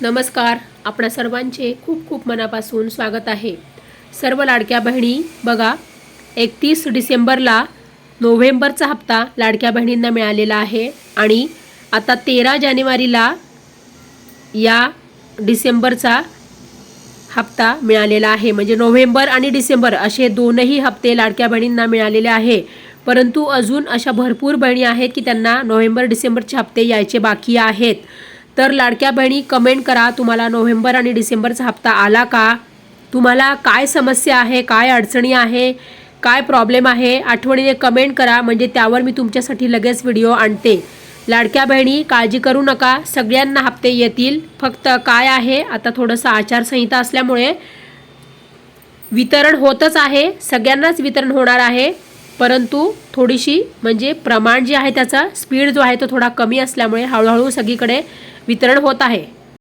नमस्कार. आपणा सर्वांचे खूप खूप मनापासून स्वागत आहे. सर्व लाडक्या बहिणी बघा एकतीस डिसेंबरला नोव्हेंबरचा हप्ता लाडक्या बहिणींना मिळालेला आहे आणि आता तेरा जानेवारीला या डिसेंबरचा हप्ता मिळालेला आहे. म्हणजे नोव्हेंबर आणि डिसेंबर असे दोनही हप्ते लाडक्या बहिणींना मिळालेले आहे. परंतु अजून अशा भरपूर बहिणी आहेत की त्यांना नोव्हेंबर डिसेंबरचे हप्ते यायचे बाकी आहेत. तर लाडक्या बहिणी कमेंट करा. तुम्हाला नोव्हेंबर आणि डिसेंबरचा हप्ता आला का? तुम्हाला काय समस्या आहे? काय अडचणी आहे? काय प्रॉब्लेम आहे? आठवणीने कमेंट करा. म्हणजे त्यावर मी तुमच्यासाठी लगेच व्हिडिओ आणते. लाडक्या बहिणी काळजी करू नका. सगळ्यांना हप्ते येतील. फक्त काय आहे? आता थोडंसं आचारसंहिता असल्यामुळे वितरण होतच आहे. सगळ्यांनाच वितरण होणार आहे. परंतु थोडीशी म्हणजे प्रमाण जे आहे त्याचा स्पीड जो आहे तो थोडा कमी असल्यामुळे हळूहळू सगळीकडे वितरण होत आहे.